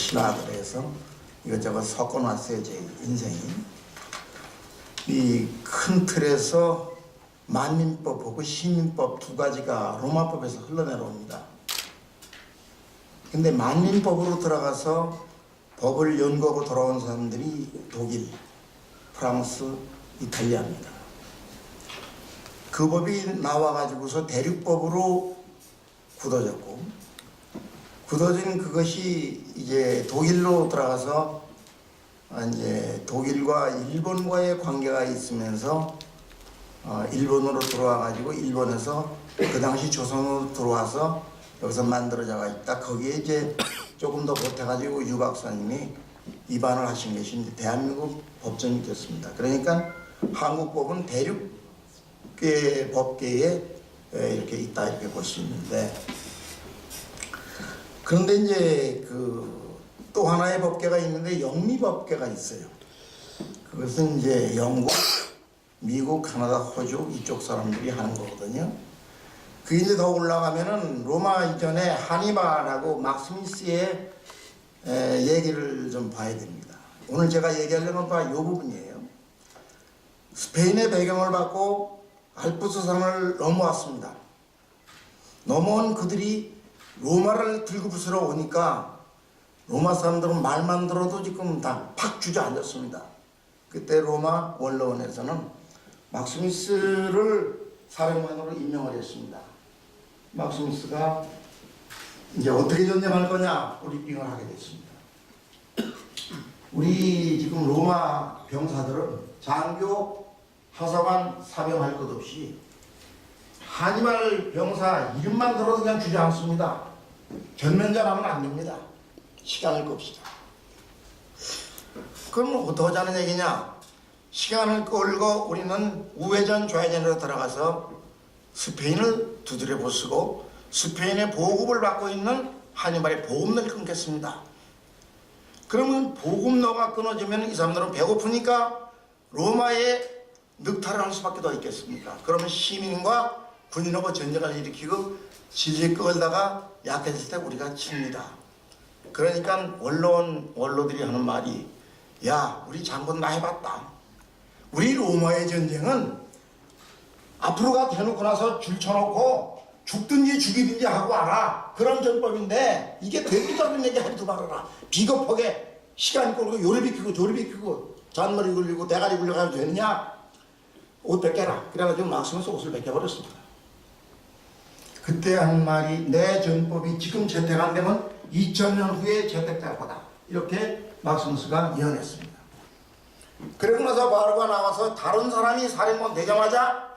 신하들에서 이것저것 섞어놨어요 제 인생이 이 큰 틀에서 만민법하고 시민법 두 가지가 로마법에서 흘러내려옵니다. 근데 만민법으로 들어가서 법을 연구하고 돌아온 사람들이 독일, 프랑스, 이탈리아입니다. 그 법이 나와가지고서 대륙법으로 굳어졌고 굳어진 그것이 이제 독일로 들어가서 아, 이제 독일과 일본과의 관계가 있으면서 어, 일본으로 들어와 가지고 일본에서 그 당시 조선으로 들어와서 여기서 만들어져가 있다. 거기에 이제 조금 더 보태가지고 유 박사님이 입안을 하신 것이 이제 대한민국 법정이 됐습니다. 그러니까 한국법은 대륙계 법계에 에, 이렇게 있다 이렇게 볼 수 있는데 그런데 이제 그 또 하나의 법계가 있는데 영미법계가 있어요. 그것은 이제 영국, 미국, 카나다, 호주 이쪽 사람들이 하는 거거든요. 그 이제 더 올라가면은 로마 이전에 하니발하고 막스미스의 에, 얘기를 좀 봐야 됩니다. 오늘 제가 얘기하려는 바이 부분이에요. 스페인의 배경을 받고 알프스산을 넘어왔습니다. 넘어온 그들이 로마를 들고 부스러 오니까 로마 사람들은 말만 들어도 지금 다 팍 주저앉았습니다. 그때 로마 원로원에서는 막스미스를 사령관으로 임명을 했습니다. 막스미스가 이제 어떻게 전쟁할 거냐 브리핑을 하게 됐습니다. 우리 지금 로마 병사들은 장교, 하사관, 사병 할 것 없이 한니발 병사 이름만 들어도 그냥 주저앉습니다. 전면전하면 안 됩니다. 시간을 끕시다. 그럼 어떻게 하자는 얘기냐? 시간을 끌고 우리는 우회전 좌회전으로 들어가서 스페인을 두드려 부수고 스페인의 보급을 받고 있는 한니발의 보급로를 끊겠습니다. 그러면 보급로가 끊어지면 이 사람들은 배고프니까 로마에 늑탈을 할 수밖에 더 있겠습니까? 그러면 시민과 군인하고 전쟁을 일으키고 질질 끌다가 약해질 때 우리가 칩니다. 그러니까 원로원 원로들이 하는 말이 야 우리 장군 많이 봤다. 우리 로마의 전쟁은 앞으로가 대놓고 나서 줄 쳐놓고 죽든지 죽이든지 하고 와라. 그런 전법인데 이게 않는 얘기 하지도 말아라. 비겁하게 시간 끌고 요리 비키고 조리 비키고 잔머리 굴리고 대가리 굴려가지고 되느냐? 옷 벗겨라. 그래가지고 막스면서 옷을 벗겨버렸습니다 그때 한 말이 내 전법이 지금 채택 안 되면 2000년 후에 채택될 거다 이렇게 막스무스가 예언했습니다 그러고 나서 바로가 나와서 다른 사람이 살인범 되자마자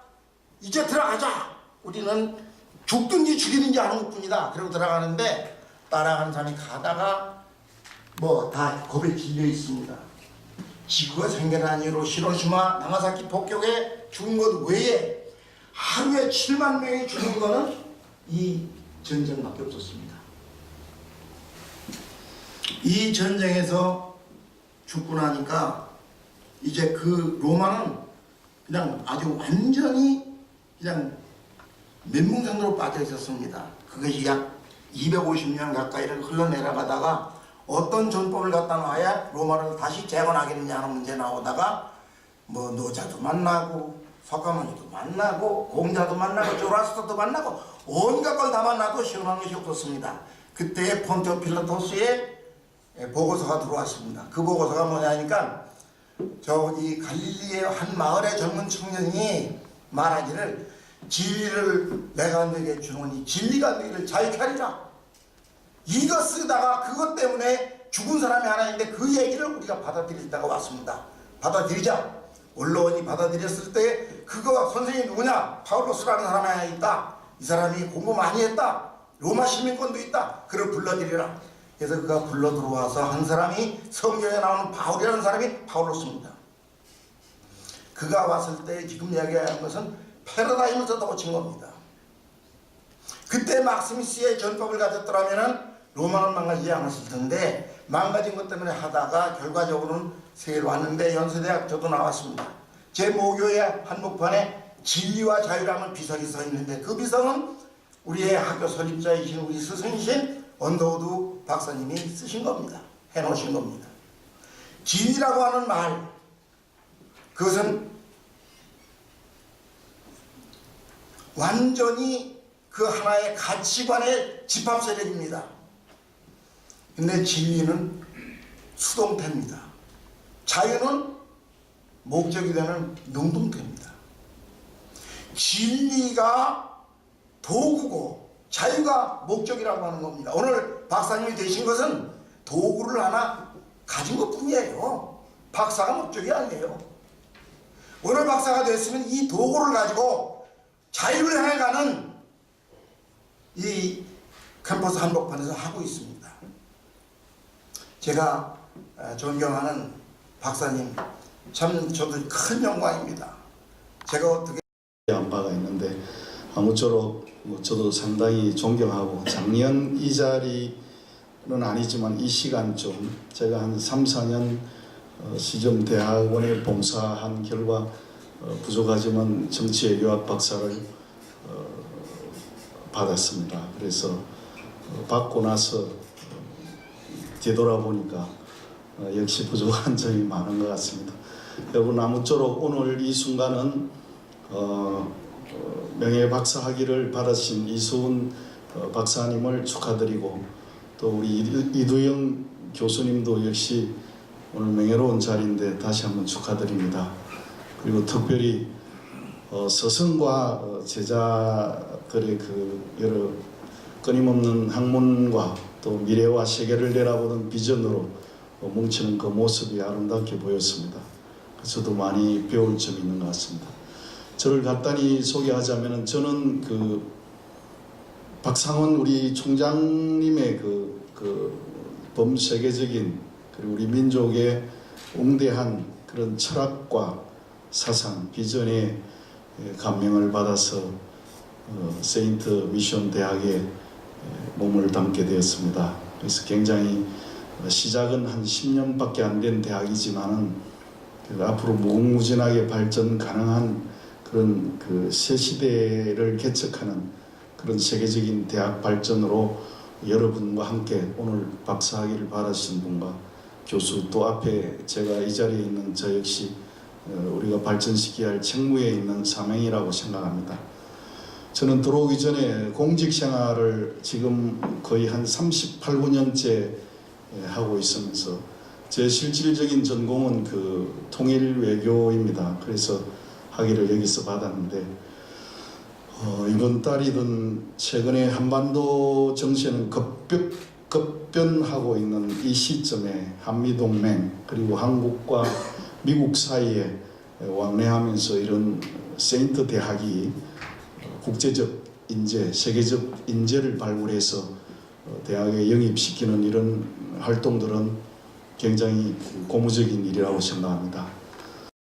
이제 들어가자. 우리는 죽든지 죽이든지 하는 것뿐이다. 그러고 들어가는데 따라가는 사람이 가다가 뭐 다 겁에 질려 있습니다. 지구가 생겨난 이후로 히로시마, 나가사키 폭격에 죽은 것 외에 하루에 7만 명이 죽은 거는 이 전쟁밖에 없었습니다. 이 전쟁에서 죽고 나니까 이제 그 로마는 그냥 아주 완전히 그냥 멘붕상으로 빠져 있었습니다. 그것이 약 250년 가까이를 흘러내려가다가 어떤 전법을 갖다 놔야 로마를 다시 재건하겠느냐 하는 문제 나오다가 뭐 노자도 만나고 석가모니도 만나고 공자도 만나고 조라스터도 만나고 온갖 걸 다 만나도 시원한 것이 없었습니다. 그때 폰티오 필라토스의 보고서가 들어왔습니다. 그 보고서가 뭐냐니까 저기 갈릴리의 한 마을의 젊은 청년이 말하기를 진리를 내가 너에게 주노니 진리가 너희를 자유케 하리라 이거 쓰다가 그것 때문에 죽은 사람이 하나 있는데 그 얘기를 우리가 받아들이다가 왔습니다 받아들이자 언론이 받아들였을 때 그거 선생님이 누구냐? 파울로스라는 사람이 있다. 이 사람이 공부 많이 했다. 로마 시민권도 있다. 그를 불러들이라. 그래서 그가 불러 들어와서 한 사람이 성경에 나오는 바울이라는 사람이 바울로스입니다. 그가 왔을 때 지금 이야기하는 것은 패러다임을 뜯어 고친 겁니다. 그때 막스미스의 전법을 가졌더라면 로마는 망가지지 않았을 텐데 망가진 것 때문에 하다가 결과적으로는 세계로 왔는데 연세대학 저도 나왔습니다. 제 모교의 한복판에 진리와 자유라는 비석이 서 있는데 그 비석은 우리의 학교 설립자이신 우리 스승이신 언더우드 박사님이 쓰신 겁니다. 해놓으신 겁니다. 진이라고 하는 말, 그것은 완전히 그 하나의 가치관의 집합 세력입니다. 근데 진리는 수동태입니다. 자유는 목적이 되는 능동태입니다. 진리가 도구고 자유가 목적이라고 하는 겁니다. 오늘 박사님이 되신 것은 도구를 하나 가진 것 뿐이에요. 박사가 목적이 아니에요. 오늘 박사가 됐으면 이 도구를 가지고 자유를 향해 가는 이 캠퍼스 한복판에서 하고 있습니다. 제가 어, 존경하는 박사님 참 저도 큰 영광입니다. 제가 어떻게 한 바가 있는데 아무쪼록 뭐 저도 상당히 존경하고 작년 이 자리는 아니지만 이 시간쯤 제가 한 3, 4년 어, 시점 대학원에 봉사한 결과 어, 부족하지만 정치외 교학 박사를 어, 받았습니다. 그래서 어, 받고 나서 어, 뒤돌아보니까 어, 역시 부족한 점이 많은 것 같습니다. 여러분 아무쪼록 오늘 이 순간은 어, 어, 명예 박사 학위를 받으신 이수훈 어, 박사님을 축하드리고 또 우리 이두- 이두영 교수님도 역시 오늘 명예로운 자리인데 다시 한번 축하드립니다. 그리고 특별히 어, 스승과 어, 제자들의 그 여러 끊임없는 학문과 또 미래와 세계를 내다보는 비전으로 어, 뭉치는 그 모습이 아름답게 보였습니다. 저도 많이 배울 점이 있는 것 같습니다. 저를 간단히 소개하자면은 저는 그 박상원 우리 총장님의 그, 그 범세계적인 그리고 우리 민족의 웅대한 그런 철학과 사상, 비전에 예, 감명을 받아서 어, 세인트 미션 대학에 예, 몸을 담게 되었습니다. 그래서 굉장히 어, 시작은 한 10년밖에 안 된 대학이지만은 그 앞으로 무궁무진하게 발전 가능한 그런 그 새 시대를 개척하는 그런 세계적인 대학 발전으로 여러분과 함께 오늘 박사학위를 받으신 분과 교수 또 앞에 제가 이 자리에 있는 저 역시 어, 우리가 발전시켜야 할 책무에 있는 사명이라고 생각합니다. 저는 들어오기 전에 공직 생활을 지금 거의 한 38, 9년째 하고 있으면서 제 실질적인 전공은 그 통일 외교입니다. 그래서 학위를 여기서 받았는데 어, 이번 달이든 최근에 한반도 정세는 급변, 급변하고 있는 이 시점에 한미 동맹 그리고 한국과 미국 사이에 왕래하면서 이런 세인트 대학이 국제적 인재, 세계적 인재를 발굴해서 어, 대학에 영입시키는 이런 활동들은 굉장히 고무적인 일이라고 생각합니다.